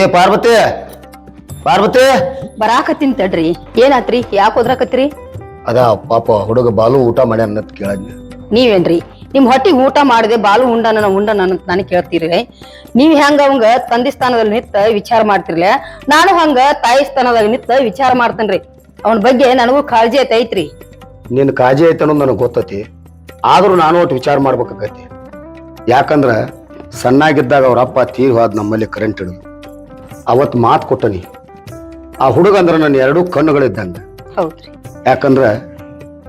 ಏ ಪಾರ್ವತಿ ಪಾರ್ವತಿ. ಬರಾಕತ್ತೀನಿ ತಡ್ರಿ. ಏನಾತ್ರಿ? ಯಾಕೆ ಹೋದ್ರಾಕತ್ರಿ ಅದ ಪಾಪ ಹುಡುಗ ಬಾಲು ಊಟ ಮಾಡ್ಯಾನ ಅಂತ ಕೇಳಿದ್ನಿ ನೀವೇನ್ರಿ? ನಿಮ್ ಹೊಟ್ಟಿಗೆ ಊಟ ಮಾಡಿದೆ ಬಾಲು ಉಂಡನ ಉಂಡನ ಅಂತ ನನಗೆ ಕೇಳ್ತೀರಿ ನೀವ್ ಹೆಂಗ ಅವಂಗ ತಂದಿ ಸ್ಥಾನದಲ್ಲಿ ನಿತ್ತ ವಿಚಾರ ಮಾಡ್ತಿರ್ಲೆ? ನಾನು ಹಂಗ ತಾಯಿ ಸ್ಥಾನದಾಗ ನಿತ್ತ ವಿಚಾರ ಮಾಡ್ತೇನ್ರಿ. ಅವನ ಬಗ್ಗೆ ನನಗೂ ಕಾಳಜಿ ಐತೆ ಐತ್ರಿ. ನಿನ್ನ ಕಾಳಜಿ ಐತೆ ಅನ್ನೋದು ನನಗೆ ಗೊತ್ತತಿ. ಆದ್ರೂ ನಾನು ಒಟ್ಟು ವಿಚಾರ ಮಾಡ್ಬೇಕಾಗತಿ. ಯಾಕಂದ್ರ ಸಣ್ಣಾಗಿದ್ದಾಗ ಅವ್ರ ಅಪ್ಪ ತೀರ್ ಹೋದ್ ನಮ್ಮಲ್ಲಿ ಕರೆಂಟ್ ಹಿಡಿದು. ಅವತ್ತು ಮಾತು ಕೊಟ್ಟನಿ. ಆ ಹುಡುಗ ಅಂದ್ರೆ ನನ್ನ ಎರಡು ಕಣ್ಣುಗಳಿದ್ದಂತ ಯಾಕಂದ್ರೆ ಯಾಕಂದ್ರ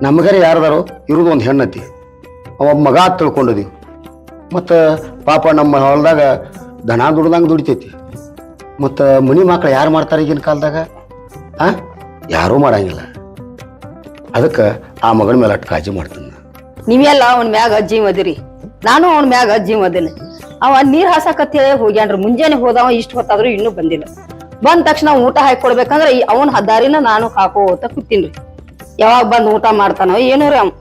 ನಮಗರೆ ಯಾರದಾರೋ ಇರೋದು ಒಂದು ಹೆಣ್ಣತಿ. ಅವ ಮಗ ತಿಳ್ಕೊಂಡಿದೀವಿ. ಮತ್ತು ಪಾಪ ನಮ್ಮ ಹೊಲದಾಗ ದನ ದುಡ್ದಂಗೆ ದುಡಿತೈತಿ. ಮತ್ತು ಮನಿ ಮಕ್ಳು ಯಾರು ಮಾಡ್ತಾರೆ ಈಗಿನ ಕಾಲದಾಗ? ಆ? ಯಾರೂ ಮಾಡಂಗಿಲ್ಲ. ಅದಕ್ಕೆ ಆ ಮಗನ ಮೇಲೆ ಅಟ್ ಕಾಜಿ ಮಾಡ್ತೀನಿ. ನೀವೆಲ್ಲ ಅವನ ಮ್ಯಾಗ ಅಜ್ಜಿ ಮದಿರಿ. ನಾನು ಅವನ ಮ್ಯಾಗ ಅಜ್ಜಿ ಅದಿನಿ ಅವ ನೀರ್ ಹಾಸಕತ್ತೇ ಹೋಗ್ಯಾನ್ರಿ ಮುಂಜಾನೆ ಹೋದವ ಇಷ್ಟು ಹೊತ್ತಾದ್ರೂ ಇನ್ನೂ ಬಂದಿಲ್ಲ. ಬಂದ ತಕ್ಷಣ ಊಟ ಹಾಕಿ ಕೊಡ್ಬೇಕಂದ್ರ ಅವನ ಹದ್ದಾರಿನ ನಾನು ಹಾಕೋತ ಕೂತೀನ್ರಿ ಯಾವಾಗ ಬಂದ್ ಊಟ ಮಾಡ್ತಾನೋ ಏನೋ ರೀ ಅವ್.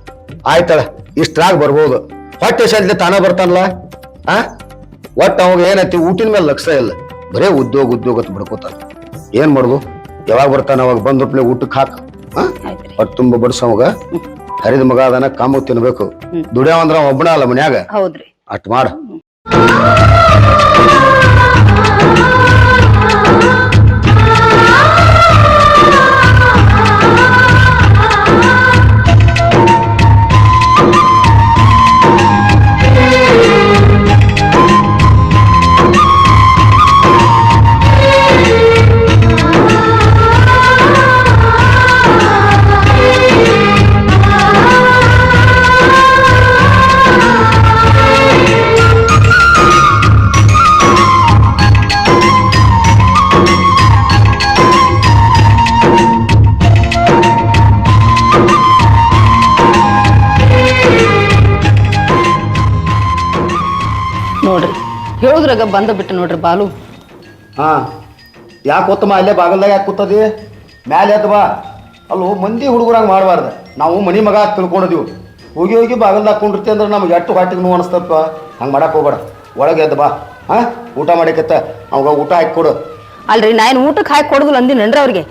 ಆಯ್ತಳ ಇಷ್ಟ್ರಾಗ ಬರ್ಬೋದು. ಹೊಟ್ಟೆ ಸದ್ಯ ತಾನೇ ಬರ್ತಾನಲ್ಲ? ಆ? ಒಟ್ಟು ಅವಾಗ ಏನೈತಿ ಊಟಿನ ಮೇಲೆ ಲಕ್ಷ ಇಲ್ಲ. ಬರೇ ಉದ್ಯೋಗ ಉದ್ಯೋಗ ಅಂತ ಬಿಡ್ಕೋತಾನ. ಏನ್ ಮಾಡುದು? ಯಾವಾಗ ಬರ್ತಾನ ಅವಾಗ ಬಂದ್ರಪ್ಲೆ ಊಟಕ್ಕೆ ಹಾಕ. ಹೊಟ್ಟೆ ತುಂಬ ಬಡ್ಸೋವಾಗ ಹರಿದ ಮಗ ಅದನ್ನ ಕಾಮು ತಿನ್ಬೇಕು. ದುಡಿಯವ ಅಂದ್ರ ಒಬ್ಬನ ಅಲ್ಲ ಮನ್ಯಾಗ. ಹೌದ್ರಿ. ಅಟ್ ಮಾಡ. ನೋಡ್ರಿ ಹೇಳುದ್ರಾಗ ಬಂದ ಬಿಟ್ಟು ನೋಡ್ರಿ ಬಾಲು. ಹಾ ಯಾಕೆ ಉತ್ತಮ ಅಲ್ಲೇ ಬಾಗಲ್ದಾಗ ಯಾಕೆ ಕೂತದಿ? ಮ್ಯಾಲೆ ಎದ್ದು ಬಾ. ಅಲ್ಲೂ ಮಂದಿ ಹುಡುಗರಾಗ ಮಾಡಬಾರ್ದು. ನಾವು ಮನಿ ಮಗ ತಿಳ್ಕೊಂಡಿದ್ದೀವಿ ತಿಳ್ಕೊಂಡಿದೀವಿ. ಹೋಗಿ ಹೋಗಿ ಬಾಗಲ್ದಾಗ ಕುಂಡಿರ್ತೀವಿ ಅಂದ್ರೆ ನಮ್ಗೆ ಎಷ್ಟು ಹೊಟ್ಟಿಗೆ ನೋವು ಅನಿಸ್ತಪ್ಪ. ಹಂಗೆ ಮಾಡಕ್ಕೆ ಹೋಗ್ಬೇಡ. ಒಳಗೆ ಎದ್ದು ಬಾ. ಹಾ ಊಟ ಮಾಡಕತ್ತ. ಅವಾಗ ಊಟ ಹಾಕಿ ಕೊಡು. ಅಲ್ರಿ ನಾನು ಊಟಕ್ಕೆ ಹಾಕಿ ಕೊಡುದಿಲ್ಲ ಅಂದಿನೇನ್ರಿ ಅವ್ರಿಗೆ.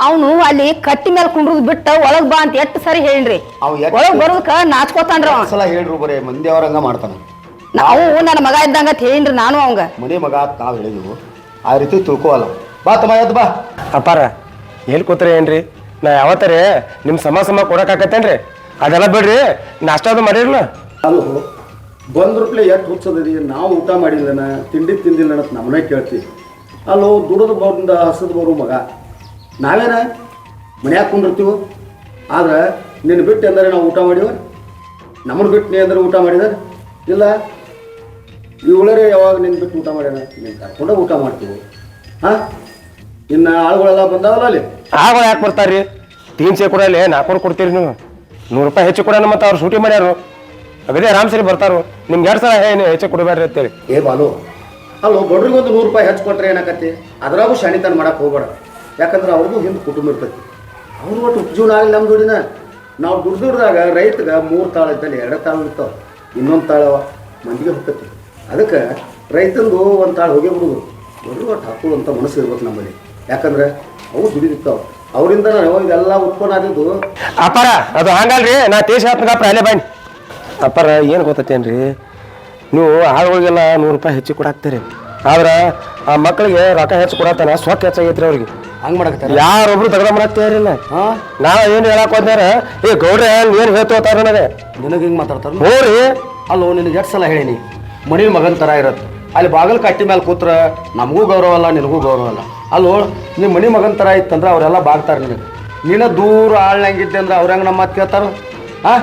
ಅವನು ಅಲ್ಲಿ ಕಟ್ಟಿ ಮೇಲೆ ಕುಂಡ್ರದ್ ಬಿಟ್ಟ ಒಳಗೆ ಬಾ ಅಂತ ಎಷ್ಟು ಸರಿ ಹೇಳ್ರಿ ಅವ್ ಎಷ್ಟ್- ಒಳಗ್ ಬರೋದಕ್ಕ ನಾಚ್ಕೋತಾನ್ರಿ ಅವ. ಸಲ ಹೇಳ್ರು ಬರೀ ಮಂದಿ ಅವ್ರಂಗ ಮಾಡ್ತಾನ. ನಾವು ನನ್ನ ಮಗ ಇದ್ದಂಗ ಅಂತ ಹೇಳಿನ್ರಿ ನಾನು ಅವಂಗ. ಮನೆ ಮಗ ಅಂತ ನಾವು ಹೇಳಿದ್ವು. ಆ ರೀತಿ ತಿಳ್ಕೋಲ್ಲ ಬಾ ತಮ್ಮ ಎದ್ದು ಬಾ. ಅಪ್ಪಾರ ಎಲ್ಲಿ ಕೂತ್ರಿ ಏನ್ರಿ? ನಾ ಯಾವತ್ತಾರೆ ನಿಮ್ಮ ಸಮ ಸಮ ಕೊಡಕ್ಕಾಕತ್ತೇನ್ರಿ? ಅದೆಲ್ಲ ಬಿಡ್ರಿ ನಾಷ್ಟ ಅದು ಮಾಡಿರಲ್ಲ ಅಲ್ಲೋ ರೂಪಾಯಿ ಎಷ್ಟು ಹುಚ್ಚದದಿ ನಾವು ಊಟ ಮಾಡಿಲ್ಲನ ತಿಂಡಿ ತಿಂದಿಲ್ಲ ಅಂತ ನಮ್ಮನೆ ಕೇಳ್ತೀವಿ ಅಲ್ಲೋ ದುಡಿದು ಬಂದ ಹಸದ್ ಬರು ಮಗ. ನಾವೇನ? ಮನ್ಯಾಗ ಕುಂದಿರ್ತೀವಿ? ಆದ್ರೆ ನಿನ್ನ ಬಿಟ್ಟು ಅಂದ್ರೆ ನಾವು ಊಟ ಮಾಡಿವ? ನಮ್ಮನ್ನ ಬಿಟ್ಟು ನೀ ಅಂದ್ರೆ ಊಟ ಮಾಡಿದ? ಇಲ್ಲ? ಇವಳರೇ ಯಾವಾಗ ನಿಂತ್ಬಿಟ್ಟು ಬಿಟ್ಟು ಊಟ ಮಾಡ್ಯಾನ ನೀನು ಕರ್ಕೊಂಡ ಊಟ ಮಾಡ್ತೀವಿ. ಹಾಂ? ಇನ್ನು ಆಳುಗಳೆಲ್ಲ ಬಂದಾವಲ್ಲ ಅಲ್ಲಿ? ಆಳುಗಳು ಯಾಕೆ ಬರ್ತಾರ್ರಿ? ತೀನ್ಸೆ ಕೊಡಲಿ ನಾಲ್ಕೂರು ಕೊಡ್ತೀರಿ ನೀವು. ನೂರು ರೂಪಾಯಿ ಹೆಚ್ಚು ಕೊಡೋಣ ಮತ್ತೆ ಅವ್ರು ಸೂಟಿ ಮಾಡ್ಯಾರು. ಅಗದೇ ಆರಾಮ್ ಸರಿ ಬರ್ತಾರು. ನಿಮ್ಗೆ ಎರಡು ಸಲ ಏನು ಹೆಚ್ಚು ಕೊಡಬೇಡ್ರಿ ಅಂತೇಳಿ. ಏ ಬಾಲು ಅಲ್ಲೋ ಬಡ್ರಿಗೆ ಒಂದು ನೂರು ರೂಪಾಯಿ ಹೆಚ್ಚು ಕೊಟ್ರೆ ಏನಾಕತಿ ಅದ್ರಾಗೂ ಶಾಣಿತನ ಮಾಡಕ್ಕೆ ಹೋಗ್ಬೇಡ. ಯಾಕಂದ್ರೆ ಅವ್ರಿಗೂ ಹಿಂದೆ ಕುಟುಂಬ ಇರ್ತೈತಿ. ಅವ್ರು ಒಟ್ಟು ಉಪಜೀವನ ಆಗಲಿ ನಮ್ಮ ದುಡಿನ ನಾವು ದುಡ್ಡು ದುಡ್ದಾಗ ರೈತಗೆ ಮೂರು ತಾಳು ಇದ್ದಲ್ಲಿ ಎರಡು ತಾಳು ಇರ್ತಾವೆ. ಇನ್ನೊಂದು ತಾಳವ ಮಂದಿಗೆ ಹೋಗ್ತೈತಿ ಅದಕ್ಕೆ ರೈತಂದು ಒಂದು ತಾಳು ಹೋಗೇ ಬಿಡುದು. ಒಟ್ಟು ಹಾಕುವಂಥ ಮನಸ್ಸು ಇರ್ಬೇಕು ನಮ್ಮಲ್ಲಿ. ಯಾಕಂದ್ರೆ ಅವು ದುಡಿದಿರ್ತಾವೆ ಅವರಿಂದ ನಾವು ಇದೆಲ್ಲ ಉತ್ಪನ್ನ ಆಗಿದ್ದು ಅಪ್ಪಾರ ಅದು ಹಂಗಲ್ರಿ ನಾ ತೇಜ್ ಹಾಕ್ಬೇಕಪ್ಪ ಅಲ್ಲೇ ಬನ್ನಿ. ಅಪ್ಪಾರ ಏನು ಗೊತ್ತೈತೇನ್ರಿ? ನೀವು ಆಳುಗಳಿಗೆಲ್ಲ ನೂರು ರೂಪಾಯಿ ಹೆಚ್ಚು ಕೊಡಾಕ್ತೀರಿ. ಆದ್ರೆ ಆ ಮಕ್ಕಳಿಗೆ ರೊಕ್ಕ ಹೆಚ್ಚು ಕೊಡತ್ತಾನ ಸೊಕ್ಕ ಹೆಚ್ಚಾಗೈತ್ರಿ ಅವ್ರಿಗೆ. ಹಂಗೆ ಮಾಡಕತ್ತಾರೆ? ಯಾರೊಬ್ರು ತಗದ ಮಾಡಾಕ್ತೀರಿಲ್ಲ ನಾ ಏನು ಹೇಳಕ್ ಹೋದ್ನಾರ ಏ ಗೌಡ್ರೆ ಏನು ಹೇಳ್ತೋತಾರ ನನಗೆ ನಿನಗೆ ಹಿಂಗೆ ಮಾತಾಡ್ತಾರೆ? ನೋಡಿ ಅಲ್ಲೋ ನಿನಗೆ ಎಷ್ಟು ಸಲ ಹೇಳೀನಿ? ಮನಿ ಮಗನ ಥರ ಇರತ್ತೆ ಅಲ್ಲಿ ಬಾಗಿಲು ಕಟ್ಟಿ ಮೇಲೆ ಕೂತ್ರೆ ನಮಗೂ ಗೌರವ ಅಲ್ಲ, ನಿನಗೂ ಗೌರವ ಅಲ್ಲ. ಅಲ್ಲೋ ನಿಮ್ಮ ಮಣಿ ಮಗನ ಥರ ಇತ್ತಂದ್ರೆ ಅವರೆಲ್ಲ ಬಾಗ್ತಾರೆ ನಿನಗೆ. ನೀನು ದೂರ ಆಳ್ನಂಗಿದ್ದೆ ಅಂದ್ರೆ ಅವ್ರ ಹೆಂಗೆ ನಮ್ಮ ಮಾತು ಕೇಳ್ತಾರ? ಹಾಂ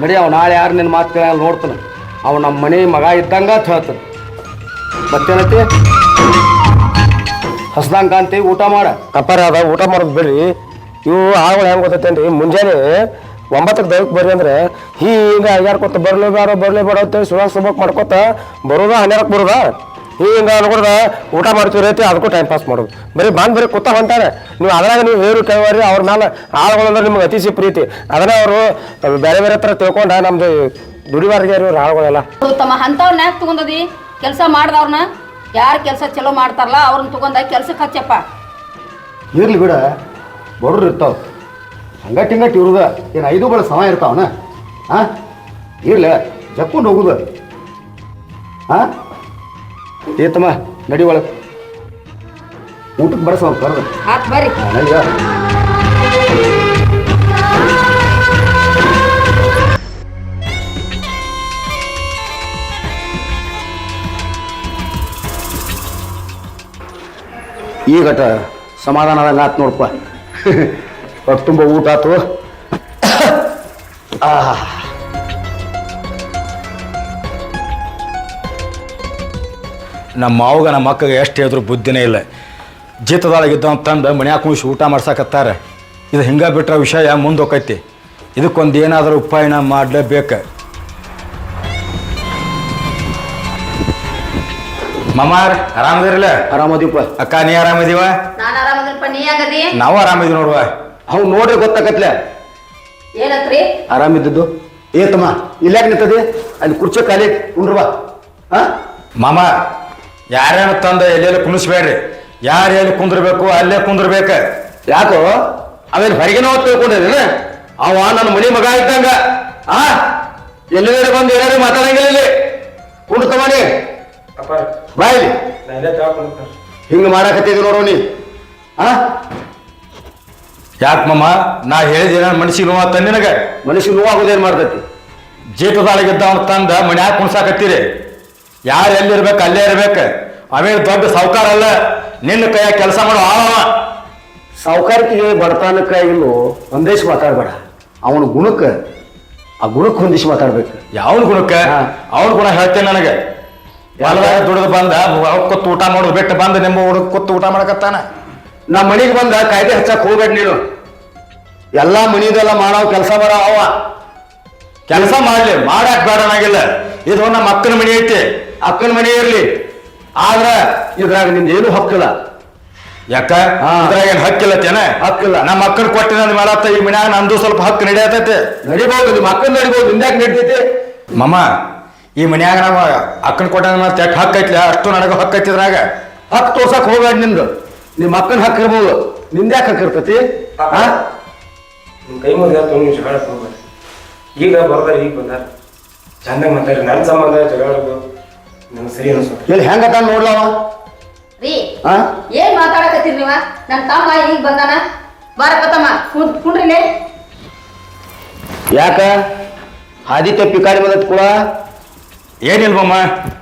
ಮಡಿ ಅವ ನಾಳೆ ಯಾರು ನಿನ್ನ ಮಾತು ಕೇಳಲ್ಲ ನೋಡ್ತಾನೆ. ಅವ ನಮ್ಮ ಮನೆ ಮಗ ಇದ್ದಂಗೆ ಅಂತ ಹೇಳ್ತಾನೆ. ಮತ್ತೇನತಿ ಹಸ್ದಂಗ ಅಂತಿ ಊಟ ಮಾಡ. ಕಪ್ಪರ ಅದ, ಊಟ ಮಾಡೋದು ಬಿಡ್ರಿ. ಇವು ಆಗಳು ಹೆಂಗೆ ಗೊತ್ತೈತೇನ್ರಿ? ಮುಂಜಾನೆ ಒಂಬತ್ತಕ್ಕೆ ದಯಕ್ಕೆ ಬರ್ರಿ ಅಂದ್ರೆ ಹಿಂಗೆ ಅಗ್ಯಾರ್ಕೊತ ಬರ್ಲೇ ಬೇಡ ಬರ್ಲೇ ಬೇಡ ಅಂತೇಳಿ ಸುವಾಗ ಸುಮಕ್ ಮಾಡ್ಕೊತ ಬರೋದ ಹನ್ನೆರಡಕ್ಕೆ ಬರೋದ? ಹಿಂಗೆ ಅನ್ಕೊಡ್ದ ಊಟ ಮಾಡ್ತೀವಿ ರೀತಿ ಅದಕ್ಕೂ ಟೈಮ್ ಪಾಸ್ ಮಾಡೋದು. ಬರೀ ಬಂದ್ ಬರೀ ಕೂತ ಹೊಂಟಾರೆ. ನೀವು ಅದ್ರಾಗ ನೀವು ಹೇರು ಕೈವಾರಿ ಅವ್ರ ಮೇಲೆ ಆಳುಗಳಂದ್ರೆ ನಿಮ್ಗೆ ಅತಿಶಿ ಪ್ರೀತಿ. ಅದನ್ನ ಅವರು ಬೇರೆ ಬೇರೆ ಥರ ತಿಳ್ಕೊಂಡ ನಮ್ದು ದುಡಿವಾರಿಗೆ ಇವ್ರು ಆಳುಗಳೆಲ್ಲ. ತಮ್ಮ ಅಂತವ್ರನ್ನ ಯಾಕೆ ತಗೊಂಡದಿ? ಕೆಲಸ ಮಾಡ್ದವ್ರನ್ನ ಯಾರು ಕೆಲಸ ಚಲೋ ಮಾಡ್ತಾರಲ್ಲ ಅವ್ರನ್ನ ತಗೊಂಡ ಕೆಲಸಕ್ಕೆ ಹಚ್ಚಪ್ಪ. ಇರ್ಲಿ ಬಿಡ ಬಡ್ರು ಇರ್ತಾವ. ಹಂಗಟ್ ಹಿಂಗಟ್ ಇರುದ ಏನು ಐದು ಬಳ ಸಮ ಇರ್ತಾವನ ಹಾ ಇರ್ಲಿ ಜಪ್ಕೊಂಡು ಹೋಗುದ ಹಾ ಏತಮ್ಮ ನಡಿ ಒಳಗೆ ಊಟಕ್ಕೆ ಬರಸ ಕರೆದ ಆತ್ ಬರ್ರಿ ನಡಿಯ ಈಗಟ ಸಮಾಧಾನ ಆದಂಗೆ ಆತು ನೋಡಪ್ಪ ಹೊಟ್ಟೆ ತುಂಬ ಊಟ ಆತು ನಮ್ಮ ಮಾವಗ ನಮ್ಮ ಅಕ್ಕಗೆ ಎಷ್ಟು ಹೇಳಿದ್ರು ಬುದ್ಧಿನೇ ಇಲ್ಲ. ಜೀತದೊಳಗಿದ್ದ ತಂದು ಮನ್ಯಾಗ ಕುಣಿಸಿ ಊಟ ಮಾಡ್ಸಾಕತ್ತಾರೆ. ಇದು ಹಿಂಗೆ ಬಿಟ್ಟರೆ ವಿಷಯ ಮುಂದೆ ಹೋಕೈತಿ ಇದಕ್ಕೊಂದು ಏನಾದರೂ ಉಪಾಯನ ಮಾಡಲೇಬೇಕು. ಮಮಾರ್ ಆರಾಮದಿರಲ್ಲ ಆರಾಮದೀಪ ಅಕ್ಕ ನೀ ಆರಾಮದೀವ? ನಾನು ನೀ ನಾವು ಆರಾಮಿದೀವಿ ನೋಡುವ. ಅವ್ ನೋಡ್ರಿ ಗೊತ್ತಾಗತ್ಲೆ. ಏನತ್ರಿ? ಆರಾಮಿದ್ದದ್ದು? ಏತಮ್ಮ ಇಲ್ಲಾಗ ನಿಂತದೆ? ಅಲ್ಲಿ ಕುರ್ಚಿ ಖಾಲಿ ಉಂಡ್ರವಾ ಹಾ ಮಾಮ ಯಾರ್ಯಾರು ತಂದ ಎಲ್ಲೆಲ್ಲಿ ಕುಣಿಸ್ಬೇಡ್ರಿ ಯಾರು ಎಲ್ಲಿ ಕುಂದ್ರಬೇಕು ಅಲ್ಲೇ ಕುಂದ್ರಬೇಕು. ಯಾಕೋ? ಅವೇನ್ ಹೊರಗಿನ ಹೊತ್ತು ತಿಳ್ಕೊಂಡಿದ್ದೇನೆ ಅವ ನನ್ನ ಮನಿ ಮಗ ಇದ್ದಂಗ. ಆ? ಎಲ್ಲೆಲ್ಲ ಬಂದು ಏನಾದ್ರು ಮಾತಾಡಂಗಿಲ್ಲ ಇಲ್ಲಿ. ಕುಂಡ್ ತಗೊಂಡಿ ಬಾಯ್ ಹಿಂಗ ಮಾಡಾಕತ್ತಿದ್ರು ನೋಡೋಣಿ ಆ? ಯಾಕೆ ಮಮ್ಮ ನಾ ಹೇಳಿದ ಮನಸ್ಸಿಗೆ ನೋವ ನಿನಗೆ. ಮನಸ್ಸಿಗೆ ನೋವಾಗೋದೇನು ಮಾಡ್ತೈತಿ? ಜೀತದಾಳಿಗಿದ್ದವನ್ ತಂದ ಮನ್ಯಾಗ ಕುಣ್ಸಾಕತ್ತೀರಿ. ಯಾರು ಎಲ್ಲಿರ್ಬೇಕು ಅಲ್ಲೇ ಇರ್ಬೇಕು. ಅವೇನು ದೊಡ್ಡ ಸಾವುಕಾರ ಅಲ್ಲ. ನಿನ್ನ ಕೈಯಾಗ ಕೆಲಸ ಮಾಡೋ ಆಳವ ಸಾವುಕಾರಕ್ಕೆ ಬಡತನಕ್ಕ ಇಲ್ಲೋ ಒಂದೇಶ್ ಮಾತಾಡಬೇಡ. ಅವನ ಗುಣಕ್ಕೆ ಆ ಗುಣಕ್ಕೆ ಹೊಂದಿಸಿ ಮಾತಾಡ್ಬೇಕು. ಯಾವನ ಗುಣಕ್ಕೆ? ಅವ್ನ ಅವನ ಗುಣ ಹೇಳ್ತೇನೆ ನನಗೆ. ಎಲ್ಲ ದುಡಿದು ಬಂದ ಕೊತ್ತು ಊಟ ಮಾಡೋದು ಬಿಟ್ಟು ಬಂದು ನಿಮ್ಮ ಹುಡುಗ ಕೊತ್ತು ಊಟ ಮಾಡಕತ್ತಾನ. ನಮ್ಮ ಮನೆಗೆ ಬಂದ ಕಾಯ್ದೆ ಹಚ್ಚಕ್ ಹೋಗ್ಬೇಡ ನೀನು. ಎಲ್ಲಾ ಮನಿದೆಲ್ಲ ಮಾಡೋ ಕೆಲಸ ಬರ ಅವ. ಕೆಲಸ ಮಾಡ್ಲಿ ಮಾಡಾಕ್ ಬೇಡನಾಗಿಲ್ಲ ಇದು ನಮ್ಮ ಅಕ್ಕನ ಮನೆ ಐತಿ. ಅಕ್ಕನ ಮನೆ ಇರ್ಲಿ. ಆದ್ರ ಇದ್ರಾಗ ನಿಂದ ಏನು ಹಕ್ಕಿಲ್ಲ. ಯಾಕ. ಇದ್ರಾಗ ಏನ್ ಹಕ್ಕಿಲ್ಲ ತೇನ ಹಕ್ಕಿಲ್ಲ. ನಮ್ಮ ಅಕ್ಕನ ಕೊಟ್ಟಿನ ಮಾಡತ್ತ ಈ ಮನ್ಯಾಗ ನಂದು ಸ್ವಲ್ಪ ಹಕ್ಕು ನಡೆಯತೈತಿ. ನಡಿಬಹುದು ನಿಮ್ಮ ಅಕ್ಕನ ನಡಿಬಹುದು ನಿಂದ್ಯಾಕ ನಡಿತೈತಿ? ಮಮ್ಮ ಈ ಮನ್ಯಾಗ ನಮ್ಮ ಅಕ್ಕನ ಕೊಟ್ಟ ಹಕ್ಕು ಐತ್ಲ ಅಷ್ಟು ನನಗೆ ಹಕ್ಕೈತಿ ಇದ್ರಾಗ. ಹಕ್ ತೋರ್ಸಕ್ ಹೋಗ್ಬೇಡ ನಿಂದು. ನಿಮ್ಮ ಅಕ್ಕನ ಹಕ್ಕ ಇರ್ಬೋದು. ಯಾಕೆ ಹಕ್ಕ ಇರ್ತೈತಿ? ಆ? ನಿಮ್ಮ ಕೈ ಮುಗಿದ ನೀವು ಜಗಳ ಹೋಗ್ಬೇಡಿ. ಈಗ ಬರ್ದಾರ ಈಗ ಬಂದಾರ. ಚಂದಾಗ ಮಾತಾಡ್ರಿ ನನ್ನ ಸಂಬಂಧ ಜಗಳಕ್ಕೆ ನಂಗೆ ಸರಿ ಅನಿಸ್ತು ಇಲ್ಲಿ ಹೆಂಗ ನೋಡ್ಲವ ರೀ ಆ? ಏನ್ ಮಾತಾಡಕತ್ತೀರಿ ನೀವ? ನನ್ನ ತಮ್ಮ ಈಗ ಬಂದಾನ. ಬಾರಪ್ಪ ತಮ್ಮ ಕುಂತ್ ಕುಂಡ್ರಿಲೆ ಯಾಕ? ಹಾದಿ ತಪ್ಪಿ ಕಾಡಿ ಬಂದತ್ ಕೂಡ? ಏನಿಲ್ಲ ಮಮ್ಮ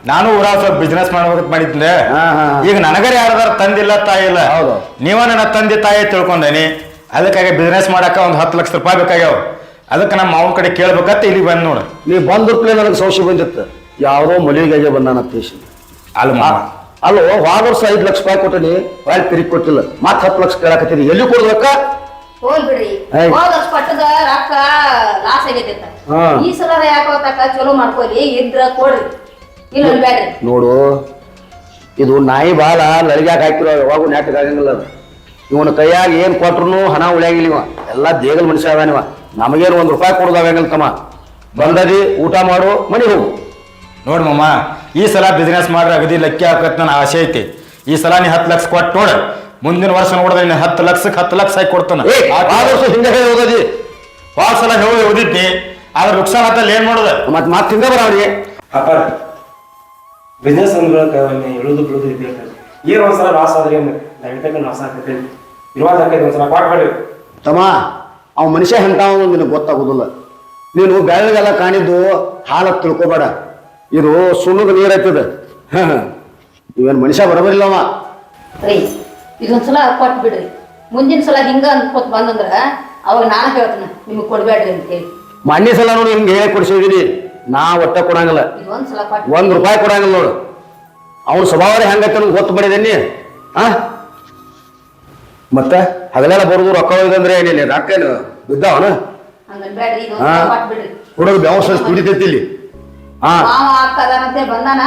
ನಾನು ಊರಾಗ ಸ್ವಲ್ಪ ಬಿಸ್ನೆಸ್ ಮಾಡ್ಬೇಕಂತ ಮಾಡಿದ್ದೆ ಹಾ, ಹಾ, ಹಾ. ಈಗ ನನಗರ ಯಾರದಾರ ತಂದಿಲ್ಲ ತಾಯಿ ಇಲ್ಲ? ಹೌದು. ನೀವ ನನ್ನ ತಂದೆ ತಾಯಿ ತಿಳ್ಕೊಂಡೇನಿ. ಅದಕ್ಕಾಗಿ ಬಿಸ್ನೆಸ್ ಮಾಡಕ ಒಂದು ಹತ್ತು ಲಕ್ಷ ರೂಪಾಯಿ ಬೇಕಾಗ್ಯಾವ. ಅದಕ್ಕೆ ನಮ್ಮ ಮಾವನ ಕಡೆ ಕೇಳ್ಬೇಕಂತ ಇಲ್ಲಿಗೆ ಬಂದ್ ನೋಡು. ನೀ ಬಂದ್ರಪ್ಲೆ ನನಗೆ ಸೌಶಿ ಬಂದಿತ್ತು. ಯಾವುದೋ ಮಲಿಗೆ ಬಂದಾನ ನನ್ನ ಅಲ್ಲ ಮಾ ಅಲ್ಲೋ ಹೋದ ವರ್ಷ ಐದು ಲಕ್ಷ ರೂಪಾಯಿ ಕೊಟ್ಟಿನಿ. ಒಳ್ಳೆ ತಿರುಗಿ ಕೊಟ್ಟಿಲ್ಲ. ಮತ್ತೆ ಹತ್ತು ಲಕ್ಷ ಕೇಳಾಕತ್ತೀನಿ. ಎಲ್ಲಿ ಕೊಡ್ಬೇಕ? ಹೋಲ್ ಬಿಡ್ರಿ. ಏಯ್. ಹೋದ ವರ್ಷ ಪಟ್ಟದ ರೊಕ್ಕ ಲಾಸ್ ಆಗೈತೆ ಈ ಸಲ ಯಾಕೆ ಹೋತಾಕ ಚಲೋ ಮಾಡ್ಕೊಲಿ ಇದ್ರ ಕೊಡ್ರಿ. ಇಲ್ಲ ಬ್ಯಾಡ್ರಿ. ನೋಡು ಇದು ನಾಯಿ ಬಾಲ ನಳಿಗ್ಯಾಕ ಹಾಕಿರೋ ಯಾವಾಗೂ ನಾಟಕ ಆಗಂಗಿಲ್ಲ ಅದು. ಇವನ ಕೈಯಾಗ ಏನು ಕೊಟ್ರು ಹಣ ಉಳಿಯಂಗಿಲ್ಲ ಇವ. ಎಲ್ಲ ದೇಗಲ್ ಮನುಷ್ಯ ಅದಾನಿವ ನಮಗೇನು ಒಂದು ರೂಪಾಯಿ ಕೊಡೋದಾಗಂಗಿಲ್ಲ ತಮ್ಮ. ಬಂದದಿ ಊಟ ಮಾಡು ಮನೆ ಹೋಗು. ನೋಡು ಮಮ್ಮ ಈ ಸಲ ಬಿಸ್ನೆಸ್ ಮಾಡ್ರೆ ಅಗದಿ ಲಕ್ಕಿ ಹಾಕತ್ ನನ್ನ ಆಸೆ ಐತಿ. ಈ ಸಲ ನೀ ಹತ್ತು ಲಕ್ಷ ಕೊಟ್ಟು ನೋಡು. ಮುಂದಿನ ವರ್ಷ ನೋಡಿದ್ರೆ ನೀನು ಹತ್ತು ಲಕ್ಷಕ್ಕೆ ಹತ್ತು ಲಕ್ಷ ಹಾಕಿ ಕೊಡ್ತಾನೆ. ಏ ಆ ವರ್ಷ ಹಿಂದೆ ಹೇಳಿ ಹೋಗದಿ ಭಾಳ ಸಲ ಹೇಳಿ ಓದಿದ್ನಿ ಆದ್ರೆ ನುಕ್ಸಾನ್ ಆತಲ್ಲಿ ಏನ್ ಮಾಡೋದು? ಮತ್ತೆ ಮತ್ತೆ ತಿಂದ ಬರ ಅವ್ರಿಗೆ. ಅಪ್ಪ ಬಿಸ್ನೆಸ್ ಅಂದ್ಗಳಕ್ಕೆ ಒಮ್ಮೆ ಇಳುದು ಬಿಡುದು ಇದ್ದಿರ್ತಾರೆ ಏನು ಒಂದ್ಸಲ ಲಾಸ್ ಆದ್ರೆ ಏನು ದಯವಿಟ್ಟು ಲಾಸ್ ಆಗ್ತೈತೆ ಇರುವಾಗ ಆಕೈತೆ ಒಂದ್ಸಲ ಕೊಟ್ಬೇಡ್ರಿ ತಮ್ಮ ಅವ ಮನುಷ್ಯ ಹೆಂತಾವ ನಿನಗೆ ಗೊತ್ತಾಗೋದಿಲ್ಲ. ನೀನು ಬೆಳ್ಳಗೆಲ್ಲ ಕಾಣಿದ್ದು ಹಾಲ ತಿಳ್ಕೊಬೇಡ. ಇದು ಸುಣ್ಣದ ನೀರ್ ಐತದ. ಇವೇನು ಮನುಷ್ಯ ಬರಬರಿಲ್ಲವ ರೀ ಇದೊಂದ್ಸಲ ಕೊಟ್ಟು ಬಿಡ್ರಿ. ಮುಂದಿನ ಸಲ ಹಿಂಗ ಅನ್ಕೋತ ಬಂದಂದ್ರ ಅವಾಗ ನಾನು ಹೇಳ್ತೀನಿ ನಿಮ್ಗೆ ಕೊಡ್ಬೇಡ್ರಿ ಅಂತೇಳಿ. ಮೊನ್ನೆ ಸಲ ನೋಡಿ ಹಿಂಗೆ ಹೇಳಿ ಕೊಡ್ಸಿದೀನಿ. ನಾ ಒಟ್ಟ ಕೊಡಂಗಿಲ್ಲ. ಇದೊಂದ್ಸಲ ಕೊಟ್ಟು ಒಂದ್ ರೂಪಾಯಿ ಕೊಡಂಗಿಲ್ಲ ನೋಡು. ಅವ್ನ ಸ್ವಭಾವ ಹೆಂಗತ್ತ ಗೊತ್ತು ಮಾಡಿದೇನಿ. ಹ ಮತ್ತೆ ಹಗಲೆಲ್ಲ ಬರುದು ರೊಕ್ಕ ಒಯ್ದಂದ್ರೆ ಏನಿಲ್ಲ ರೊಕ್ಕ ಏನು ಬಿದ್ದಾವನ? ಬೇಡ್ರಿ ಬ್ಯಾಡ್ರಿ ಹಾ ಇದೊಂದ್ಸಲ ಕೊಟ್ಟು ಬಿಡ್ರಿ. ಹುಡುಗ ಬೆವಸ ದುಡಿತೈತಿ ಇಲ್ಲಿ. ಹಾ ಮಾವ ಬಂದಾನ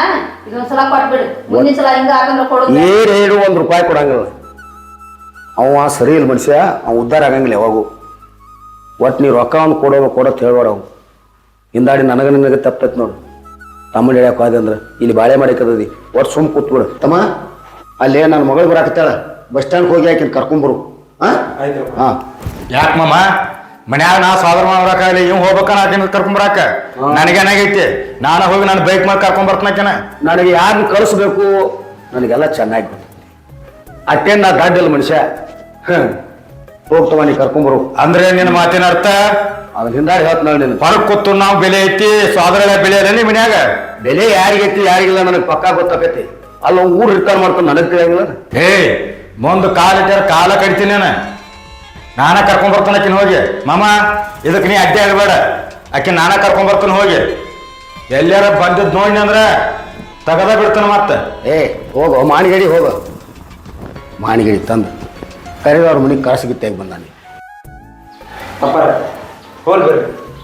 ಇದೊಂದ್ಸಲ ಕೊಟ್ಟು ಬಿಡ್ರಿ. ಮುಂದಿನ ಸಲ ಹಿಂಗ ಆಗಂದ್ರ ಕೊಡೋದು. ಏನ್ ಹೇಳು ಒಂದ್ ರೂಪಾಯಿ ಕೊಡಂಗಿಲ್ಲ. ಅವ ಸರಿ ಇಲ್ಲ ಮನುಷ್ಯ ಅವ ಉದ್ಧಾರ ಆಗಂಗಿಲ್ಲ ಯಾವಾಗೂ. ಒಟ್ಟು ನೀವು ರೊಕ್ಕ ಒಂದು ಕೊಡೋದು ಕೊಡೋತ್ ಹೇಳ್ಬೇಡ ಅವು ಹಿಂದಾಡಿ ನನಗೆ ನಿನಗೆ ತಪ್ಪತ್ ನೋಡು. ತಮ್ಮನ ಹೇಳ್ಯಾಕ ಹೋದೆ ಅಂದ್ರೆ ಇಲ್ಲಿ ಬಾಳೆ ಮಾಡಿಕದಿ ಒಟ್ಟು ಸುಮ್ ಕೂತ್ಬಿಡು ತಮ್ಮ ಅಲ್ಲೇ ನನ್ನ ಮಗಳು ಬರಾಕತ್ತಾಳ. ಬಸ್ ಸ್ಟ್ಯಾಂಡ್ಗೆ ಹೋಗಿ ಯಾಕೆ ಕರ್ಕೊಂಬರು. ಹಾ ಆಯ್ತು ಹಾ. ಯಾಕೆ ಮಾಮ? ಮನ್ಯಾಗ ನಾ ಸಾದರ ಮಾಡ್ಬೇಕಾಗಲಿ ಇವ್ ಹೋಗ್ಬೇಕನ ಆಕಿನ ಕರ್ಕೊಂಬರಾಕ? ನನಗೇನಾಗೈತಿ ನಾನು ಹೋಗಿ ನಾನು ಬೈಕ್ ಮೇಲೆ ಕರ್ಕೊಂಡ್ ಬರ್ತಾನಕೇನ ನನಗೆ ಯಾರನ್ನ ಕಳಿಸ್ಬೇಕು ನನಗೆಲ್ಲ ಚೆನ್ನಾಗಿ ಅಟ್ಟೇನ್ ನಾ ದಾಡ್ಡಿಲ್ಲ ಮನುಷ್ಯ ಹೋಗ್ತವ ನೀ ಕರ್ಕೊಂಬರು. ಅಂದ್ರೆ ನಿನ್ನ ಮಾತಿನ ಅರ್ಥ? ಅದನ್ನ ಹಿಂದಾಡಿ ಹೇಳ್ತ ನಾನು ನಿನ್ನ ಪರಕ್ ಕೂತು ನಾವು ಬೆಲೆ ಐತಿ ಸಾಧಾರಣ ಬೆಲೆ ಅದ ನಿಮ್ಮ ಮನ್ಯಾಗ? ಬೆಲೆ ಯಾರಿಗೈತಿ ಯಾರಿಗಿಲ್ಲ ನನಗೆ ಪಕ್ಕಾ ಗೊತ್ತಾಕೈತಿ. ಅಲ್ಲ ಊರ್ ರಿಟರ್ನ್ ಮಾಡ್ಕೊಂಡು ನನಗೆ ತಿಳಿಯಂಗಿಲ್ಲ. ಹೇ ಮುಂದ್ ಕಾಲ ಇಟ್ಟಾರ ಕಾಲ ಕಡಿತೀನಿ ನಾನು. ನಾನ ಕರ್ಕೊಂಡ್ ಬರ್ತಾನೆ ಆಕಿನ ಹೋಗಿ. ಮಾಮ ಇದಕ್ಕೆ ನೀ ಅಡ್ಡಿ ಆಗಬೇಡ. ಆಕಿನ ನಾನ ಕರ್ಕೊಂಡ್ ಬರ್ತಾನೆ ಹೋಗಿ. ಎಲ್ಲಾರ ಬಂದಿದ್ ನೋಡಿ ಅಂದ್ರ ತಗದ ಬಿಡ್ತಾನೆ ಮತ್ತೆ. ಏ ಹೋಗೋ ಮಾಣಿಗಡಿ ಹೋಗೋ. ಮಾಣಿಗಡಿ ತಂದು ಕರೆದವ್ರ ಮನೆಗೆ ಕಳ್ಸಿಗಿತ್ತಾಗ ಬಂದಾನೆ. ಅಪ್ಪಾರ ಹೋಲ್ ಬರ್ರಿ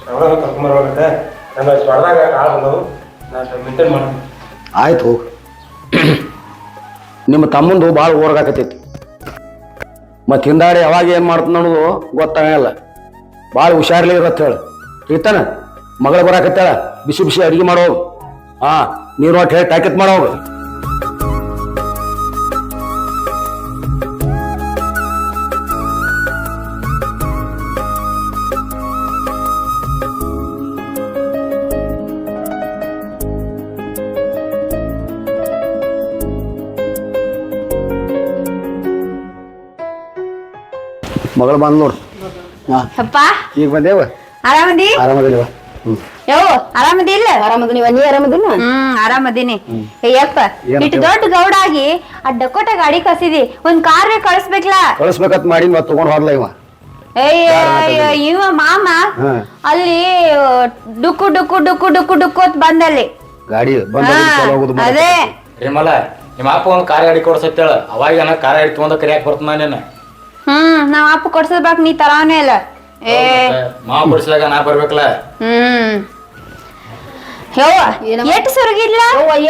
ಅವಳ ಕರ್ಕೊಂಬರ್ಬೇಕಂತೆ ನನ್ನ ದೊಡ್ಡದಾಗ ಕಾಳು ಬಂದವು. ನಾನು ಮೇಂಟೈನ್ ಮಾಡ್ತೀನಿ. ಆಯ್ತು ಹೋಗು. ನಿಮ್ಮ ತಮ್ಮಂದು ಭಾಳ ಓರ್ಗಾಕತೈತಿ. ಮತ್ತು ಹಿಂದಾಡಿ ಯಾವಾಗ ಏನು ಮಾಡ್ತಾನೆ ಅನ್ನೋದು ಗೊತ್ತಾಗಲ್ಲ ಭಾಳ ಹುಷಾರ್ಲಿ ಇರತ್ತ ಹೇಳು. ಇರ್ತಾನೆ ಮಗಳು ಬರಾಕತ್ತಾಳ. ಬಿಸಿ ಬಿಸಿ ಅಡಿಗೆ ಮಾಡೋವು ಹಾ ನೀರು ಹೇಳಿ ಟ್ಯಾಕೆಟ್ ಮಾಡೋವು ಮಗಳು ಬಂದ್ ನೋಡು. ಹಾ. ಅಪ್ಪ. ಈಗ ಬಂದೇವ? ಆರಾಮದಿ? ಆರಾಮದಿಲ್ವ ಹ್ಞೂ ಯವ್ವ ಆರಾಮದಿ ಇಲ್ಲ? ಆರಾಮದಿ ನೀವ ನೀ ಆರಾಮದಿನ ಹ್ಮ್ ಆರಾಮದಿನಿ. ಯಪ್ಪ ಏನಂತ ಇಟ್ಟು ದೊಡ್ಡ ಗೌಡ ಆಗಿ ಆ ಡಕೋಟ ಗಾಡಿ ಕಸಿದಿ ಒಂದ್ ಕಾರ್ ಕಳಿಸ್ಬೇಕಲ್ಲ ಕಳಿಸ್ಬೇಕಂತ ಮಾಡಿ ಮತ್ತೆ ತೊಗೊಂಡು ಹೋದ್ಲ ಇವ. ಅಯ್ಯೋ ಅಯ್ಯೋ ಇವ ಮಾಮ ಹಾ. ಅಲ್ಲಿ ಡುಕು ಡುಕು ಡುಕು ಡುಕು ಡುಕ್ಕು ಅಂತ ಬಂದಲ್ಲಿ ಗಾಡಿ ಬಂದ ಹಾ, ಹೋಗುದು ಅದೇ ರಿಮಲ ನಿಮ್ಮ ಅಪ್ಪ ಒಂದು ಕಾರ್ ಗಾಡಿ ಕೊಡ್ಸತ್ತೇಳ ಅವಾಗ ಏನ ಕಾರ್ ಗಾಡಿ ತೊಗೊಂಡ ಕರಿಯಾಕ ಬರ್ತಾನ ನೀನು ಹ್ಮ್ ನಾವ್ ಅಪ್ಪ ಕೊಡ್ಸದ್ ನೀ ತರಾನೇ ಇಲ್ಲ. ಏ. ಮಾವ ಕೊಡಿಸಿದಾಗ ನಾ ಬರ್ಬೇಕಲ್ಲ? ಹ್ಮ್. ಯವ್ವ ಎಷ್ಟ್ ಸೊರಗಿಲ್ಲ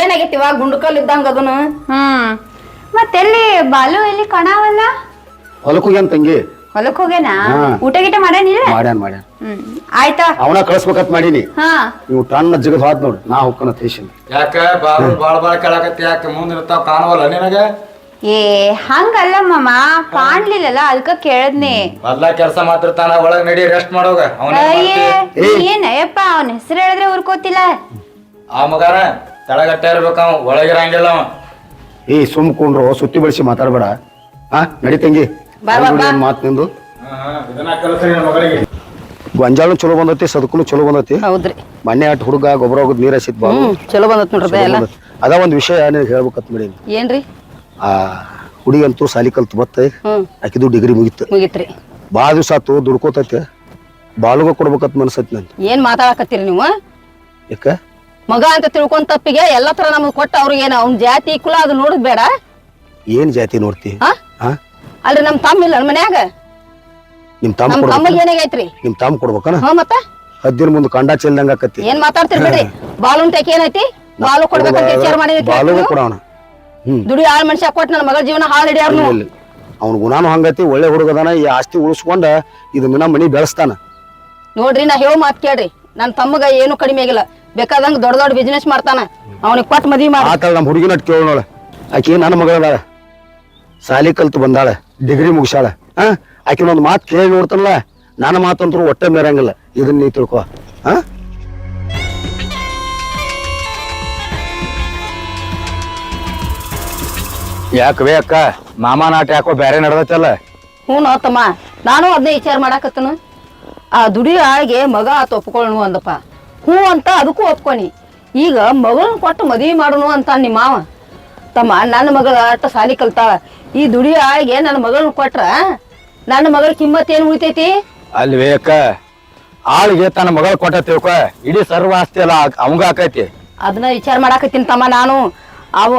ಏನಾಗೈತಿ ಇವಾಗ ಗುಂಡ್ಕಲ್ ಇದ್ದಂಗ ಅದನ್ನ ಹ್ಮ್. ಮತ್ತೆಲ್ಲಿ ಬಾಲು ಎಲ್ಲಿ ಕಣವಲ್ಲ? ಹೊಲಕ್ಕೆ ಹೋಗ್ಯಾನ ತಂಗಿ. ಹೊಲಕ್ ಹೋಗ್ಯಾನ? ಹಾ. ಊಟ ಗೀಟ ಮಾಡ್ಯಾನಿಲ್ಲ ಮಾಡ್ಯಾನ ಮಾಡ್ಯಾನ. ಹ್ಮ್. ಆಯ್ತಾ? ಅವನ ಕಳಿಸ್ಬೇಕಂತ ಮಾಡೀನಿ. ಹಾ. ನೀವು ಟನ್ನ ಜಗದ್ ಹೋದ್ ನೋಡು ನಾ ಹೋಗ್ಕನ ತೇಶನ್. ಯಾಕ? ಬಾಳ ಬಾಳ ಬಾಳ ಕೇಳಾಕತ್ತಿ. ಯಾಕೆ ಮುಂದಿರ್ತಾವ ಕಾಣವಲ್ಲ ನಿನಗ? ಏ ಹಂಗಲ್ಲ ಮಾಮ ಕಾಣ್ಲಿಲ್ಲಲ್ಲ ಅದಕ್ಕ ಕೇಳದ್ನಿ. ಮೊದ್ಲ ಕೆಲಸ ಮಾಡ್ತಿರ್ತಾನ ಒಳಗ್ ನಡಿ ರೆಸ್ಟ್ ಮಾಡೋಗ. ಅವನ ಅಯ್ಯೇ ಏನ್ ಅಯ್ಯಪ್ಪ ಅವನ ಹೆಸರು ಹೇಳಿದ್ರೆ ಉರ್ಕೋತಿಲ್ಲ. ಆ ಮಗಾರ ತಳಗಟ್ಟ ಇರ್ಬೇಕ ಅವ ಒಳಗಿರಂಗಿಲ್ಲ ಅವ. ಏ ಸುಮ್ ಕುಂಡ್ರು ಸುತ್ತಿ ಬಳಸಿ ಮಾತಾಡ್ಬೇಡ. ಹಾ ನಡಿ ತಂಗಿ. ಮಾತು ನಿಂದು. ಇದನ್ನ ಮಗಳಿಗೆ. ಗೊಂಜಾಳು ಚಲೋ ಬಂದತಿ ಸದಕ್ಕೂ ಚಲೋ ಬಂದತಿ. ಹೌದ್ರಿ. ಮನೆ ಅಟ್ ಹುಡುಗ ಗೊಬ್ಬರ ಹೋಗುದ್ ನೀರ ಹಸಿತ್ ಬಾ ಹ್ಮ್ ಚಲೋ ಬಂದತ್ ನೋಡ್ರಿ ಎಲ್ಲ. ಅದ ಒಂದ್ ವಿಷಯ ನೀವು ಹೇಳ್ಬೇಕತ್ ಮಾಡೀನಿ. ಏನ್ರಿ? ಆ ಹುಡುಗಂತೂ ಸಾಲಿ ಕಲ್ತು ಬತ್ತ ಹ್ಮ್. ಆಕಿದು ಡಿಗ್ರಿ ಮುಗಿತ್ತು ಮುಗಿತ್ರಿ. ಭಾಳ ದಿವಸ ಆತು ದುಡ್ಕೋತೈತೆ. ಬಾಳುಗ ಕೊಡ್ಬೇಕಂತ ಮನಸ್ಸೈತಿ ನಂದು. ಏನ್ ಮಾತಾಡಕತ್ತೀರಿ ನೀವು? ಯಾಕ? ಮಗ ಅಂತ ತಿಳ್ಕೊಂಡ್ ತಪ್ಪಿಗೆ ಎಲ್ಲಾ ತರ ನಮ್ಗೆ ಕೊಟ್ಟ ಅವ್ರಿಗೆ ಏನ ಅವ್ನ ಜಾತಿ ಕುಲ ಅದು ನೋಡುದ್ ಬೇಡ. ಏನ್ ಜಾತಿ ನೋಡ್ತಿ? ಹಾ? ಹಾ? ಅಲ್ರಿ ನಮ್ ತಮ್ಮ ಇಲ್ಲ ಮನ್ಯಾಗ? ನಿಮ್ ತಮ್ಮ ನಮ್ ಕೊಡ್ಬೇಕ ತಮ್ಮಗ್ ಏನಾಗೈತ್ರಿ ನಿಮ್ ತಮ್ಮ ಕೊಡ್ಬೇಕನ? ಹ್ಞೂ ಮತ್ತ? ಹದ್ದಿನ ಮುಂದೆ ಕಂಡ ಚೆಲ್ದಂಗ ಆಕತಿ ಏನ್ ಮಾತಾಡ್ತೀರಿ ಬಿಡ್ರಿ? ಬಾಲುನ್ ಟೇಕ್ ಏನೈತಿ ಬಾಲು ಕೊಡ್ಬೇಕಂತ ವಿಚಾರ ಮಾಡಿ ಬಾಳುಗ ಕೊಡವಣ ಹ್ಮ್ ದುಡಿ ಆಳ್ ಮನುಷ್ಯ ಕೊಟ್ಟು ನನ್ನ ಮಗಳ ಜೀವನ ಹಾಳು ಹಿಡಿಯಾರ್ನು ಅವ್ನ ಗುಣಾನು ಹಂಗತಿ ಒಳ್ಳೆ ಹುಡುಗದಾನ ಈ ಆಸ್ತಿ ಉಳಿಸ್ಕೊಂಡ ಇದನ್ನ ಮಿನ ಮನಿ ಬೆಳೆಸ್ತಾನ. ನೋಡ್ರಿ ನಾ ಹೇಳ ಮಾತ್ ಕೇಳ್ರಿ. ನನ್ನ ತಮ್ಮಗ ಏನು ಕಡಿಮೆ ಆಗಿಲ್ಲ. ಬೇಕಾದಂಗ ದೊಡ್ಡ ದೊಡ್ಡ ಬಿಸ್ನೆಸ್ ಮಾಡ್ತಾನ. ಅವನಿಗೆ ಕೊಟ್ಟು ಮದಿ ಮಾಡಿ. ಆತಾಳ ನಮ್ಮ ಹುಡುಗಿನ ಕೇಳೋಣ ಆಕಿ ನನ್ನ ಮಗಳದಾಳ. ಸಾಲಿ ಕಲ್ತು ಬಂದಾಳ. ಡಿಗ್ರಿ ಮುಗಿಸಾಳ ಹಾ ಆಕಿನ ಒಂದು ಮಾತು ಕೇಳಿ ನೋಡ್ತಾನಲ್ಲ. ನನ್ನ ಮಾತಂತರೂ ಒಟ್ಟೆ ಮೇರಂಗಿಲ್ಲ. ಇದನ್ನ ನೀ ತಿಳ್ಕೊ. ಹಾ ಯಾಕವೇ ಅಕ್ಕ? ಮಾಮ ನಾಟ ಯಾಕೋ ಬೇರೆ ನಡೆದತ್ತಲ್ಲ ಹ್ಞೂ ತಮ್ಮ ನಾನು ಅದನ್ನೇ ವಿಚಾರ ಮಾಡಾಕತ್ತನು. ಆ ದುಡಿ ಆಳಿಗೆ ಮಗ ಆತ ಒಪ್ಕೊಳ್ಳು ಅಂದಪ್ಪ. ಹ್ಞೂ ಅಂತ ಅದಕ್ಕೂ ಒಪ್ಕೊನಿ. ಈಗ ಮಗಳನ್ನ ಕೊಟ್ಟು ಮದುವೆ ಮಾಡೋನು ಅಂತ ನಿಮ್ಮ ಮಾವ. ತಮ್ಮ ನನ್ನ ಮಗಳ ಅಟ್ಟ ಸಾಲಿ ಕಲ್ತಾಳ ಈ ದುಡಿ ಆಳಿಗೆ ನನ್ನ ಮಗಳನ್ನ ಕೊಟ್ರ ನನ್ನ ಮಗಳ ಕಿಮ್ಮತ್ ಏನು ಉಳಿತೈತಿ? ಅಲ್ವೇ ಅಕ್ಕ ಆಳಿಗೆ ತನ್ನ ಮಗಳ ಕೊಟ್ಟ ತಿಳ್ಕೊ ಇಡೀ ಸರ್ವ ಆಸ್ತಿ ಅಲ್ಲ ಅವಂಗ ಆಕೈತಿ. ಅದನ್ನ ವಿಚಾರ ಮಾಡಾಕತ್ತೀನಿ ತಮ್ಮ ನಾನು. ಅವ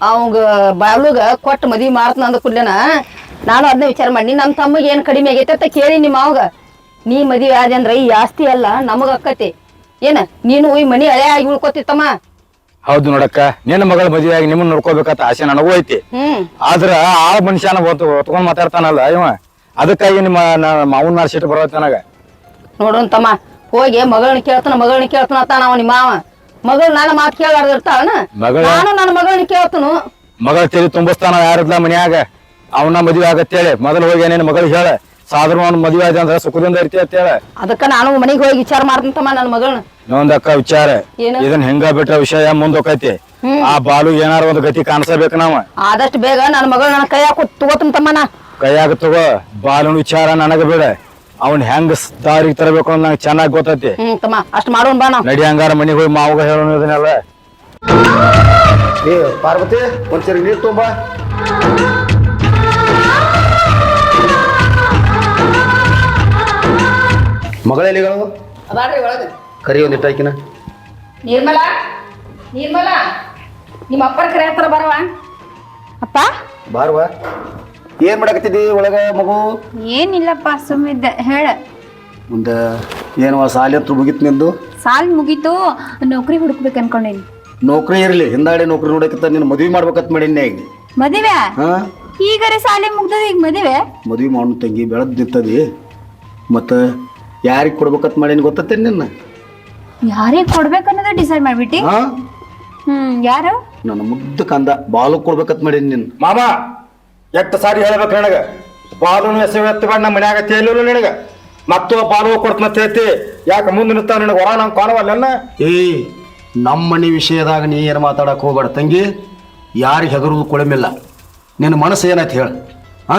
ಅವಂಗ ಬಾಗ್ಲುಗ ಕೊಟ್ಟು ಮದ್ವಿ ಮಾಡ್ತಾನ ಅಂದ ಕೂಡ್ಲೇನ ನಾನು ಅದನ್ನ ವಿಚಾರ ಮಾಡಿ ನನ್ನ ತಮ್ಮಗೆ ಏನು ಕಡಿಮೆ ಆಗೈತೆ ಅಂತ ಕೇಳಿ ನಿಮ್ಮ ಅವಾಗ ನೀ ಮದ್ವಿ ಆದೆ ಅಂದ್ರೆ ಈ ಜಾಸ್ತಿ ಅಲ್ಲ ನಮಗ ಅಕ್ಕತಿ. ಏನ ನೀನು ಈ ಮನಿ ಹಳೆ ಆಗಿ ಉಳ್ಕೊತಿತ್ತಮ್ಮ? ಹೌದು ನೋಡಕ್ಕ ನಿನ್ನ ಮಗಳ ಮದುವೆಯಾಗಿ ನಿಮ್ಮನ್ನ ನೋಡ್ಕೋಬೇಕಂತ ಆಸೆ ನನಗೂ ಐತಿ. ಆದ್ರ ಆ ಮನುಷ್ಯನ ಹೊತ್ಕೊಂಡ್ ಮಾತಾಡ್ತಾನಲ್ಲ ಇವ ಅದಕ್ಕಾಗಿ ನಿಮ್ಮ ಮಾವನ್ ಮೇಲೆ ಸಿಟ್ಟು ನೋಡೋಣ ತಮ್ಮ ಹೋಗಿ ಮಗಳನ್ನ ಕೇಳ್ತಾನ ಮಗಳನ್ನ ಕೇಳ್ತಾನ ತಾನ ಅವ ನಿಮ್ಮ ಮಾವ. ಮಗಳು ನನ್ನ ಮಾತು ಮಗಳ- ನಾನು ನನ್ನ ಮಗಳನ್ನ ಕೇಳ್ತನು. ಮಗಳ ತಲೆ ತುಂಬಿಸ್ತಾನ ಯಾರಿದ್ಲ ಮನ್ಯಾಗ? ಅವನ ಮದುವೆ ಆಗತ್ತೇಳಿ ಮೊದಲು ಹೋಗಿ ಏನೇನು ಮಗಳು ಹೇಳ. ಸಾಧಾರಣ ಅವ್ನ ಮದುವೆ ಅಂದ್ರೆ ಸುಖದಿಂದ ಇರ್ತಿ ಅಂತೇಳ ಅದಕ್ಕ ನಾನು ಮನೆಗೆ ಹೋಗಿ ವಿಚಾರ ಮಾಡ್ತಂತಮ್ಮ ನನ್ನ ಮಗಳನ್ನ. ಇನ್ನೊಂದಕ್ಕ ವಿಚಾರ. ಏನು? ಇದನ್ನ ಹೆಂಗ ಬಿಟ್ರ ವಿಷಯ ಮುಂದ್ ಹೋಗೈತಿ ಆ ಬಾಲು ಏನಾರ ಒಂದು ಗತಿ ಕಾಣಿಸಬೇಕು ನಾವ. ಆದಷ್ಟು ಬೇಗ ನನ್ನ ಮಗಳು ನನ್ನ ಕೈಯಾಗ ಕೊಟ್ಟು ತಗೋತಂತಮ್ಮ ನಾ. ಕೈಯಾಗ ತಗೋ. ಬಾಲುನ ವಿಚಾರ ನನಗ ಬಿಡ. ಅವ್ನ ಹೆಂಗ್ ದಾರಿ ದಾರಿಗೆ ತರಬೇಕು ಅಂತ ನಂಗೆ ಚೆನ್ನಾಗಿ ಗೊತ್ತೈತಿ. ಹ್ಮ್ ತಮ್ಮ ಅಷ್ಟ್ ಮಾಡೋಣ ಬಾ ನಾವು. ನಡಿ ಹಂಗಾರ ಮನೆಗೆ ಹೋಗಿ ಮಾವಾಗ ಹೇಳೋಣ ಇದನ್ನೆಲ್ಲ. ಏ ಪಾರ್ವತಿ ಒಂದ್ಸರಿ ನೀರು ತುಂಬ ಮಗಳೆಲ್ಲಿಗಳು ಅದಾಡ್ರಿ ಒಳಗೆ. ಕರಿ ಒಂದು ಆಕಿನ ನಿರ್ಮಲ ನಿರ್ಮಲ ನಿಮ್ಮ ಅಪ್ಪರ ಕರೆ ಹತ್ರ ಬರವಾ. ಅಪ್ಪ? ಬಾರ್ವ. ಏನ್ ಮಾಡಕತ್ತಿದ್ದಿ ಒಳಗ ಮಗು? ಏನಿಲ್ಲಪ್ಪ ಸುಮ್ಮಿದ್ದೆ ಹೇಳ. ಮುಂದ ಏನು ಸಾಲಿ ಹತ್ರ ಮುಗಿತ್ ನಿಂದು? ಸಾಲ್ ಮುಗೀತು ನೌಕರಿ ಹುಡುಕ್ಬೇಕು ಅನ್ಕೊಂಡೇನಿ. ನೌಕರಿ ಇರಲಿ ಹಿಂದಾಡಿ ನೌಕರಿ ನೋಡಕತ್ತ ನೀನು ಮದ್ವಿ ಮಾಡ್ಬೇಕಂತ ಮಾಡೀನಿ ಈಗ. ಮದುವೆ ಹಾ? ಈಗರೆ ಸಾಲಿ ಮುಗ್ದದ ಈಗ ಮದುವೆ ಮದ್ವಿ ಮಾಡು ತಂಗಿ ಬೆಳೆದ್ ನಿಂತದಿ. ಮತ್ತ ಯಾರಿಗೆ ಕೊಡ್ಬೇಕಂತ ಮಾಡೀನಿ ಗೊತ್ತತ್ತೇನ್ ನಿನ್ನ? ಯಾರಿಗೆ ಕೊಡ್ಬೇಕನ್ನೋದ ಡಿಸೈಡ್ ಮಾಡ್ಬಿಟ್ಟಿ? ಹಾ? ಹ್ಮ್ ಯಾರು? ನನ್ನ ಮುದ್ದ ಕಂದ ಬಾಲು ಕೊಡ್ಬೇಕಂತ ಮಾಡೀನಿ ನಿನ್ನ. ಮಾಮ! ಎಷ್ಟು ಸಾರಿ ಹೇಳ್ಬೇಕು ನನಗೆ? ಬಾಲುನು ಹೆಸರು ಎತ್ತಬೇಡ ನಮ್ಮ ಮನ್ಯಾಗ ತೇಲಿಲ್ಲ ನಿನಗೆ. ಮತ್ತು ಬಾಲು ಕೊಡ್ತನ ತೇತಿ ಯಾಕೆ ಮುಂದೆ ನಿಂತಾವ ನಿನಗೆ ಹೊರ ನಂಗೆ ಕಾಣವಲ್ಲ ಏಯ್ ನಮ್ಮ ಮನೆ ವಿಷಯದಾಗ ನೀ ಏನು ಮಾತಾಡಕ್ಕೆ ಹೋಗ್ಬೇಡ ತಂಗಿ ಯಾರಿಗೆ ಹೆದರುದು ಕೊಳಮಿಲ್ಲ. ನಿನ್ನ ಮನಸ್ಸು ಏನಾಯ್ತು ಹೇಳು. ಹಾ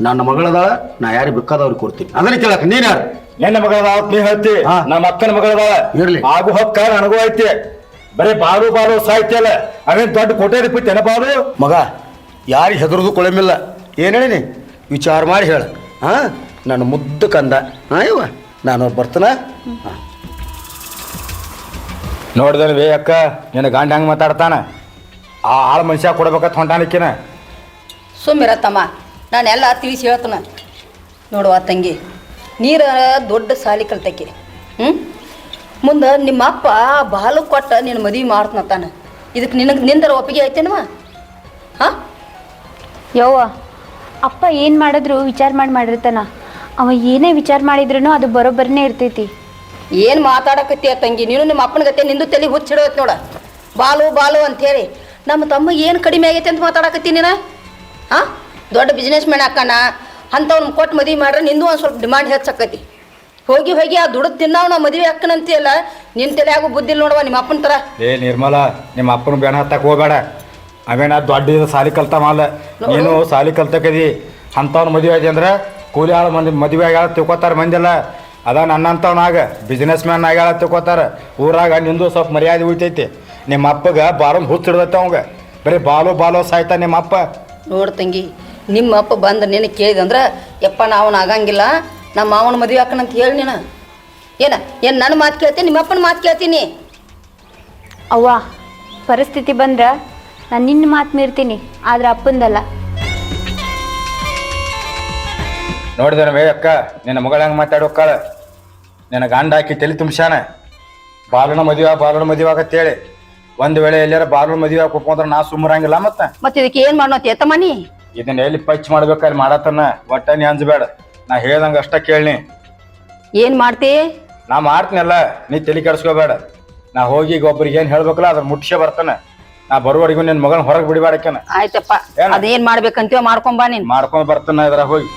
ನನ್ನ ಮಗಳದಾಳ ನಾ ಯಾರಿಗೆ ಬೇಕಾದವ್ರಿಗೆ ಕೊಡ್ತೀನಿ. ಅದನ್ನ ಕೇಳಕ್ ನೀನ್ ಯಾರು? ನಿನ್ನ ಮಗಳದಾವ ನೀ ಹೇಳ್ತಿ ಹಾ. ನಮ್ಮ ಅಕ್ಕನ ಮಗಳದಾಳ. ಇರ್ಲಿ. ಆಗು ಹಕ್ಕ ನನಗೂ ಐತಿ. ಬರೀ ಬಾರು ಬಾಲು ಸಾಯ್ತಿಯಲ್ಲ ಅವೇನ್ ದೊಡ್ಡ ಕೋಟೆ ಬಿಟ್ಟೆನ ಬಾರು ಮಗ ಯಾರಿಗೆ ಹೆದರುದು ಕೊಳಮಿಲ್ಲ? ಏನು ಹೇಳಿನಿ ವಿಚಾರ ಮಾಡಿ ಹೇಳ. ಹಾಂ ನನ್ನ ಮುದ್ದು ಕಂದ. ಹಾ ಇವ? ನಾನು ಬರ್ತಾನ? ವೇ ಅಕ್ಕ, ನಿನ್ನ ಗಂಡ ಹಂಗೆ ಮಾತಾಡ್ತಾನ? ಆ ಆಳ ಮನುಷ್ಯ ಕೊಡ್ಬೇಕಂತ ಹೊಂಟಾನಿಕ್ಕಿನ. ಸುಮ್ಮಿರತ್ತಮ್ಮ ಎಲ್ಲ ತಿಳಿಸಿ ಹೇಳ್ತನ. ನೋಡುವ ತಂಗಿ, ನೀರ ದೊಡ್ಡ ಸಾಲಿ ಕಲ್ತಕ್ಕೆ ಹ್ಞೂ ಮುಂದೆ ನಿಮ್ಮ ಅಪ್ಪ ಬಾಲು ಕೊಟ್ಟ ನಿನ್ನ ಮದುವೆ ಮಾಡ್ತಾನ ಇದಕ್ಕೆ ನಿನಗೆ, ನಿಂದರ ಒಪ್ಪಿಗೆ ಐತೇನವ? ಹಾಂ ಯವ್ವ ಅಪ್ಪ ಏನು ಮಾಡಿದ್ರು ವಿಚಾರ ಮಾಡಿ ಮಾಡಿರ್ತಾನ. ಅವ ಏನೇ ವಿಚಾರ ಮಾಡಿದ್ರು ಅದು ಬರೋಬ್ಬರನೇ ಇರ್ತೈತಿ. ಏನು ಮಾತಾಡಕತ್ತೀಯ ತಂಗಿ? ನೀನು ನಿಮ್ಮ ಅಪ್ಪನ ಗತೆ ನಿಂದು ತಲೆ ಹುಚ್ಚಿಡೋತ್ ನೋಡ. ಬಾಲು ಬಾಲು ಅಂಥೇಳಿ ನಮ್ಮ ತಮ್ಮ ಏನು ಕಡಿಮೆ ಆಗೈತೆ ಅಂತ ಮಾತಾಡಕತ್ತಿ ನೀನು? ಹಾಂ ದೊಡ್ಡ ಬಿಸ್ನೆಸ್ ಮ್ಯಾನ್ ಅಕ್ಕನ ಅಂಥವ್ನ ಕೊಟ್ಟು ಮದುವೆ ಮಾಡ್ರೆ ನಿಂದು ಒಂದು ಸ್ವಲ್ಪ ಡಿಮಾಂಡ್ ಹೆಚ್ಚಾಕತಿ ಹೋಗಿ ಹೋಗಿ ಆ ದುಡ್ದು ತಿನ್ನವ್ ನಾವು ಮದುವೆ ಅಕ್ಕನಂತೀಯಲ್ಲ ನಿನ್ನ ತಲೆ ಬುದ್ಧಿ ಬುದ್ಧಿಲ್ ನೋಡುವ ನಿಮ್ಮ ಅಪ್ಪನ ಥರ ಏ ನಿರ್ಮಲ ನಿಮ್ಮ ಅಪ್ಪನ ಬೇಣ ಹತ್ತಕ್ಕೆ ಹೋಗ್ಬೇಡ. ಅವೇನ ದೊಡ್ಡ ಇದು ಸಾಲಿ ಕಲ್ತ ಮಾಲ. ನೀನು ಸಾಲಿ ಕಲ್ತಕದಿ? ಅಂಥವ್ನ ಮದುವೆ ಆಯ್ತು ಅಂದ್ರೆ ಕೂಲಿ ಆಳ ಮಂದಿ ಮದುವೆ ಆಗ್ಯಾಳ ತಿಳ್ಕೊತಾರ ಮಂದಿಲ್ಲ ಅದ ನನ್ನಂಥವ್ನಾಗ ಬಿಸ್ನೆಸ್ ಮ್ಯಾನ್ ಆಗ್ಯಾಳ ತಿಳ್ಕೊತಾರ. ಊರಾಗ ನಿಂದು ಸ್ವಲ್ಪ ಮರ್ಯಾದೆ ಉಳಿತೈತಿ. ನಿಮ್ಮ ಅಪ್ಪಗ ಬಾರೊಂದು ಹುಚ್ಚ ಹಿಡ್ದೈತೆ ಅವಂಗ. ಬರೀ ಬಾಲು ಬಾಲು ಸಾಯ್ತ ನಿಮ್ಮ ಅಪ್ಪ. ನೋಡು ತಂಗಿ ನಿಮ್ಮ ಅಪ್ಪ ಬಂದು ನಿನ್ನ ಕೇಳಿದಂದ್ರೆ ಯಪ್ಪ ನಾವು ಆಗಂಗಿಲ್ಲ ನಮ್ಮ ಮಾವನ ಮದುವೆ ಅಂತ ಹೇಳಿ ನೀನು. ಏನ ಏನು ನನ್ನ ಮಾತು ಕೇಳ್ತೀನಿ ನಿಮ್ಮ ಅಪ್ಪನ ಮಾತು ಕೇಳ್ತೀನಿ. ಅವ್ವ ಪರಿಸ್ಥಿತಿ ಬಂದ್ರ ನಾನು ನಿನ್ನ ಮಾತು ಮೀರ್ತೀನಿ ಆದ್ರೆ ಅಪ್ಪಂದಲ್ಲ. ನೋಡಿದ್ರೆ ವೇ ಅಕ್ಕ ನಿನ್ನ ಮಗಳ ಹೆಂಗೆ ಮಾತಾಡೋಕ್ಕಾಳ ನಿನ್ನ ಗಂಡ ಹಾಕಿ ತಲೆ ತುಂಬ್ಸ್ಯಾನ. ಬಾಲನ ಮದುವೆ ಬಾಲನ ಮದುವೆ ಆಗತ್ತೇಳಿ ಒಂದು ವೇಳೆ ಎಲ್ಲಾರ ಬಾಲನ ಮದುವೆ ಕುತ್ಕೊಂಡ್ರೆ ನಾ ಸುಮ್ಮರಂಗಿಲ್ಲ ಮತ್ತೆ? ಮತ್ತೆ ಇದಕ್ಕೆ ಏನು ಎತ್ತ ಮನಿ? ಇದನ್ನ ಎಲ್ಲಿ ಪಚ್ ಮಾಡ್ಬೇಕಲ್ಲಿ ಮಾಡತ್ತನ ಒಟ್ಟ ನೀ ಅಂಜಬೇಡ. ನಾ ಹೇಳ್ದಂಗ ಅಷ್ಟ ಕೇಳಿ ಏನು ಮಾಡ್ತಿ? ನಾ ಮಾಡ್ತೀನಲ್ಲ ನೀ ತಲೆ ಕೆಡಿಸ್ಕೋಬೇಡ. ನಾ ಹೋಗಿ ಈಗ ಒಬ್ರಿಗೆ ಏನ್ ಹೇಳ್ಬೇಕಲ್ಲ ಅದ್ರ ಮುಟ್ಸೇ ಬರ್ತಾನೆ. ನಾ ಬರುವವರೆಗೂ ನಿನ್ ಮಗನ ಹೊರಗೆ ಬಿಡಬೇಡಕ್ಕೇನ ಆಯ್ತಪ್ಪ. ಏನ? ಅದೇನ್ ಮಾಡ್ಬೇಕಂತೀವ ಮಾಡ್ಕೊಂಬಾ ನೀನ್. ಮಾಡ್ಕೊಂಡ್ ಬರ್ತಾನ ಇದ್ರ ಹೋಗಿ.